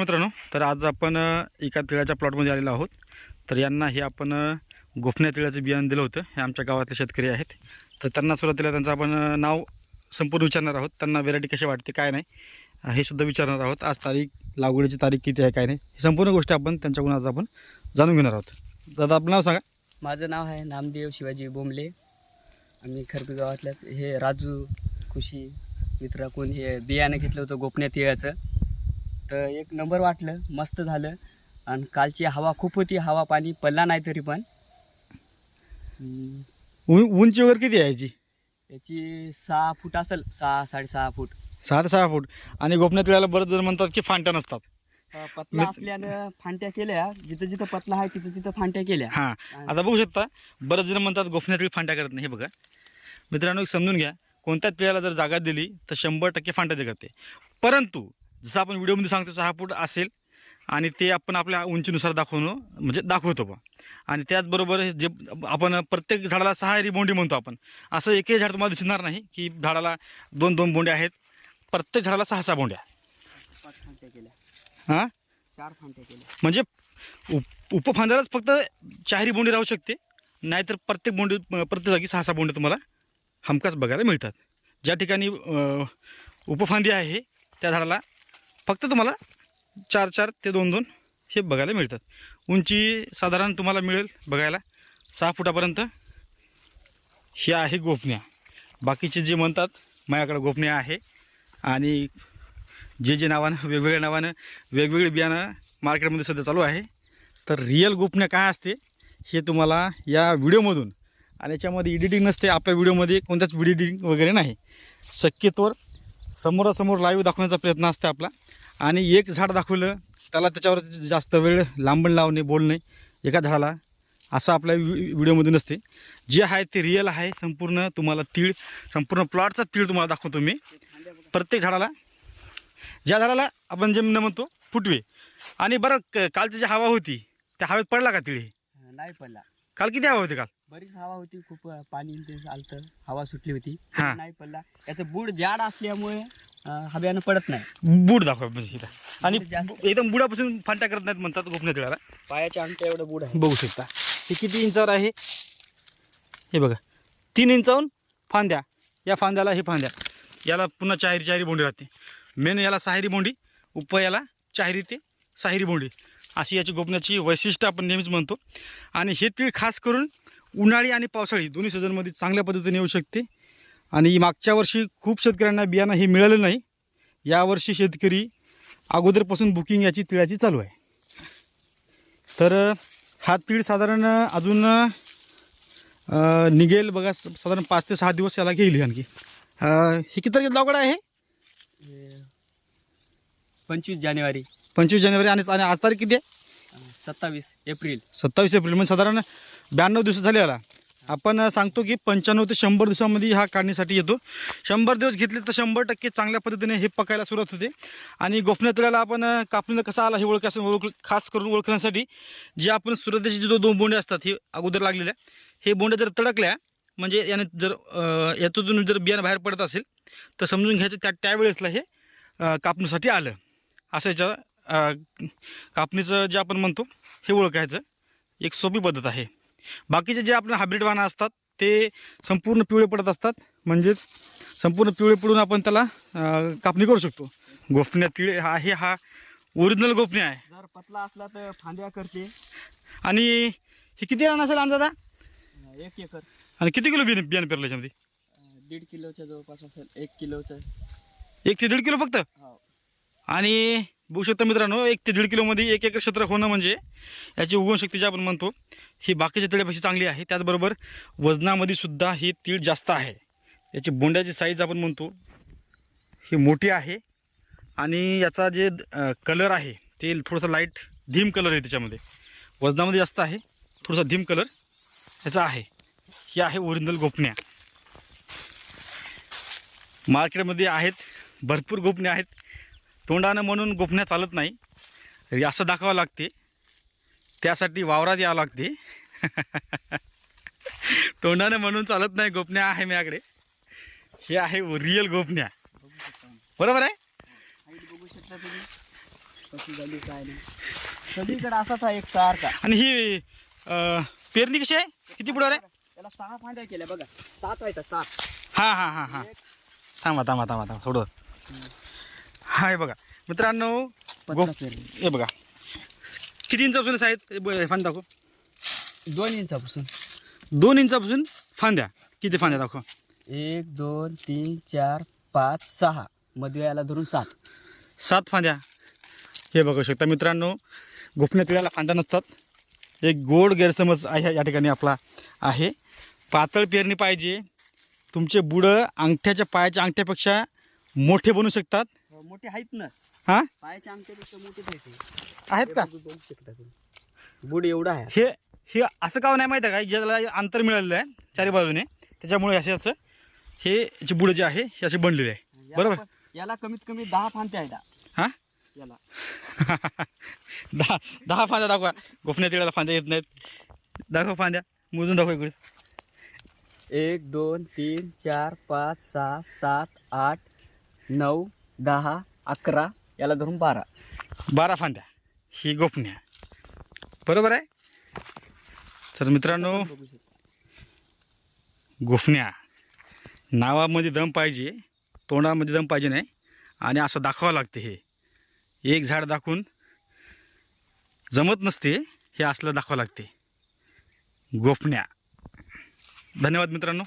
मित्रांनो तर आज आपण एका तिळाच्या प्लॉटमध्ये आलेलो आहोत. तर यांना हे आपण गोफण्या तिळाचं बियाणं दिलं होतं. हे आमच्या गावातले शेतकरी आहेत. तर त्यांना सुरुवातीला त्यांचं आपण नाव संपूर्ण विचारणार आहोत. त्यांना व्हेरायटी कशी वाटते काय नाही हे सुद्धा विचारणार आहोत. आज तारीख लागवडीची तारीख किती आहे काय नाही ही संपूर्ण गोष्ट आपण त्यांच्याकडून आज आपण जाणून घेणार आहोत. दादा आपलं नाव सांगा. माझं नाव आहे नामदेव शिवाजी बोंबले आम्ही खरपी गावातल्या हे राजू खुशी मित्र कोण हे बियाणं घेतलं होतं गोपण्या तिळाचं. तर एक नंबर वाटलं मस्त झालं. आणि कालची हवा खूप होती हवा पाणी पडला नाही तरी पण. उंची वगैरे किती आहे याची? याची सहा फूट असेल सहा साडेसहा फूट. सहा ते सहा फूट. आणि गोपण्या तिळाला बरेच जण म्हणतात की फांट्या नसतात. पतला असल्यानं फांट्या केल्या जिथं जिथं पतला आहे तिथं तिथं फांट्या केल्या. हां आता बघू शकता बरेच जण म्हणतात गोफण्यातील फांट्या करत नाही हे बघा. मित्रांनो एक समजून घ्या कोणत्या तिळाला जर जागा दिली तर शंभर टक्के फांट्या ते करते. परंतु जसं आपण व्हिडिओमध्ये सांगतो सहा फूट असेल आणि ते आपण आपल्या उंचीनुसार दाखवणं म्हणजे दाखवतो बा. आणि त्याचबरोबर हे जे आपण प्रत्येक झाडाला सहारी बोंडी म्हणतो आपण. असं एकही झाड तुम्हाला दिसणार नाही की झाडाला दोन दोन बोंड्या आहेत. प्रत्येक झाडाला सहा सहा बोंड्या. हां? चार म्हणजे उप उपफांद्यालाच फक्त चारी बोंडी राहू शकते. नाहीतर प्रत्येक बोंडी प्रत्येक जागी सहा सहा बोंडे तुम्हाला हमखास बघायला मिळतात. ज्या ठिकाणी उपफांदी आहे त्या झाडाला फक्त तुम्हाला चार चार ते दोन दोन हे बघायला मिळतात. उंची साधारण तुम्हाला मिळेल बघायला. सहा फुटापर्यंत हे आहे गोपण्या बाकीचे जे म्हणतात माझ्याकडे गोपण्या आहे. आणि जे जे नावानं वेगवेगळ्या नावानं वेगवेगळे बियाणं मार्केटमध्ये सध्या चालू आहे. तर रिअल गोपनीय काय असते हे तुम्हाला या व्हिडिओमधून आणि याच्यामध्ये एडिटिंग नसते आपल्या व्हिडिओमध्ये कोणत्याच एडिटिंग वगैरे नाही. शक्यतोवर समोरासमोर लाईव्ह दाखवण्याचा प्रयत्न असते आपला. आणि एक झाड दाखवलं त्याला त्याच्यावर जास्त वेळ लांबण लावणे बोलणे एका झाडाला असं आपल्या व्हि व्हिडिओमध्ये नसते. जे आहे ते रिअल आहे संपूर्ण तुम्हाला तीळ संपूर्ण प्लॉटचा तीळ तुम्हाला दाखवतो मी. प्रत्येक झाडाला ज्या झाडाला आपण जे म्हणतो फुटवे. आणि बरं क- कालची जी हवा होती त्या हवेत पडला का तिळे? नाही पडला. काल किती हवा होती काल? बरीच हवा होती खूप अं, पाणी आलतं हवा सुटली होती. हा. नाही पडला. याचं बूड जाड असल्यामुळे अं, हव्यानं पडत नाही. बूड दाखवा म्हणजे इथं. आणि जास्त. एकदम बुडापासून फांट्या करत नाहीत म्हणतात गोपनीय तिळाला. पायाच्या अंगठ्या एवढं बूड आहे. बघू शकता. हे किती इंचावर आहे? हे बघा. तीन इंचावून फांद्या. या फांद्याला हे फांद्या. याला पुन्हा चाहेरी चाहेरी बोंडी राहते. मेन याला साहेरी बोंडी उप याला चाहेरी ते साहेरी बोंडी. अशी याची गोपण्याची वैशिष्ट्य आपण नेहमीच म्हणतो. आणि हे तीळ खास करून उन्हाळी आणि पावसाळी दोन्ही सीझनमध्ये चांगल्या पद्धतीने येऊ शकते. आणि मागच्या वर्षी खूप शेतकऱ्यांना बियाणं हे मिळालं नाही. यावर्षी शेतकरी अगोदरपासून बुकिंग याची तिळाची चालू आहे. तर हा तीळ साधारण अजून निघेल बघा साधारण पाच ते सहा दिवस याला घेईल आणखी. ही किती तारखेची लागवड आहे पंचवीस जानेवारी. पंचवीस जानेवारी आणि आज तारीख किती आहे? सत्तावीस एप्रिल. सत्तावीस एप्रिल. म्हणजे साधारण ब्याण्णव दिवस झाले याला. आपण सांगतो की पंच्याण्णव ते शंभर दिवसामध्ये हा काढणीसाठी येतो. शंभर दिवस घेतले तर शंभर टक्के चांगल्या पद्धतीने हे पकायला सुरुवात होते. आणि गोफण्या तळ्याला आपण कापणीला कसा आला हे ओळख असं ओळख खास करून ओळखण्यासाठी जे आपण सुरुवातीचे जे दोन बोंडे असतात हे अगोदर लागलेल्या हे बोंडे जर तडकल्या म्हणजे याने जर यातून जर बियाणं बाहेर पडत असेल तर समजून घ्यायचं त्या त्यावेळेसला हे कापणीसाठी आलं. असं याच्या कापणीचं जे आपण म्हणतो हे ओळखायचं. एक सोपी पद्धत आहे. बाकीचे जे आपले हायब्रिड वाहनं असतात ते संपूर्ण पिवळे पडत असतात. म्हणजेच संपूर्ण पिवळे पडून आपण त्याला कापणी करू शकतो. गोफण्या तिळे हा हे हा ओरिजिनल गोफण्या आहे. जर पतला असला तर फांद्या करते. आणि हे किती रान असेल अंदाजा? एक एकर. आणि किती किलो बियाणं बियाणं पेरलं याच्यामध्ये? दीड किलोच्या जवळपास असेल एक किलोचं एक ते दीड किलो फक्त? हो. आणि बघू शकता मित्रांनो एक ते दीड किलोमध्ये एक एकर क्षेत्र होणं म्हणजे याची उगवणशक्ती जी आपण म्हणतो ही बाकीच्या तिळ्यापेक्षा चांगली आहे. त्याचबरोबर वजनामध्ये सुद्धा ही तीळ जास्त आहे. याची बोंड्याची साईज आपण म्हणतो ही मोठी आहे. आणि याचा जे कलर आहे ते थोडंसं लाइट धीम कलर आहे त्याच्यामध्ये. वजनामध्ये जास्त आहे थोडासा धीम कलर याचा आहे. ही आहे ओरिजिनल गोपण्या. मार्केटमध्ये आहेत भरपूर गोपण्या आहेत. तोंडानं म्हणून गोपण्या चालत नाही. असं दाखवावं लागते. त्यासाठी वावरात यावं लागते. तोंडानं म्हणून चालत नाही गोपण्या आहे माझ्याकडे. हे आहे रिअल गोपण्या बरोबर आहे? सगळीकडे असाच आहे एक सारखा. आणि ही पेरणी कशी आहे? किती पुढं त्याला सहा फांद्या केल्या बघा. सात आहेत सात. हां हां हां हां. थांबा थांबा थांबा थांबा. थोडं हाय बघा. मित्रांनो पत्ता गोप पेरणी. हे बघा. किती इंचापासून आहेत? हे ब- फांद्या दाखव. दोन इंचापासून. दोन इंचापासून फांद्या किती फांद्या दाखव. एक दोन तीन चार पाच सहा. मध्ये याला धरून सात. सात फांद्या हे बघू शकता मित्रांनो गोपनीय तिळाला फांद्या नसतात. एक गोड गैरसमज आहे या ठिकाणी आपला आहे. पातळ पेरणी पाहिजे. तुमचे बुडं अंगठ्याच्या पायाच्या अंगठ्यापेक्षा मोठे बनू शकतात. हो, मोठे आहेत ना. हां? पायाच्या अंगठ्यापेक्षा मोठे आहेत का? बघू शकता तुम्ही. बुड एवढा आहे. हे हे असं का नाही माहीत आहे का? ज्याला अंतर मिळालेलं आहे चारी बाजूने त्याच्यामुळे असे असं हे याची बुडं जे आहे हे असे बनलेले आहे. बरोबर. याला कमीत कमी दहा फांद्या आहेत. हां? याला. दहा दहा फांद्या दाखवा. गोफण्या तिळाला फांद्या येत नाहीत. दाखवा फांद्या. मोजून दाखवा इकडेच एक दोन तीन चार पाच सहा सात आठ नऊ दहा अकरा याला धरून बारा. बारा फांद्या. ही गोपण्या बरोबर आहे? तर मित्रांनो गोफण्या नावामध्ये दम पाहिजे तोंडामध्ये दम पाहिजे नाही आणि असं दाखवावं लागते हे. एक झाड दाखवून जमत नसते हे असलं दाखवावं लागते. गोफण्या धन्यवाद मित्रांनो.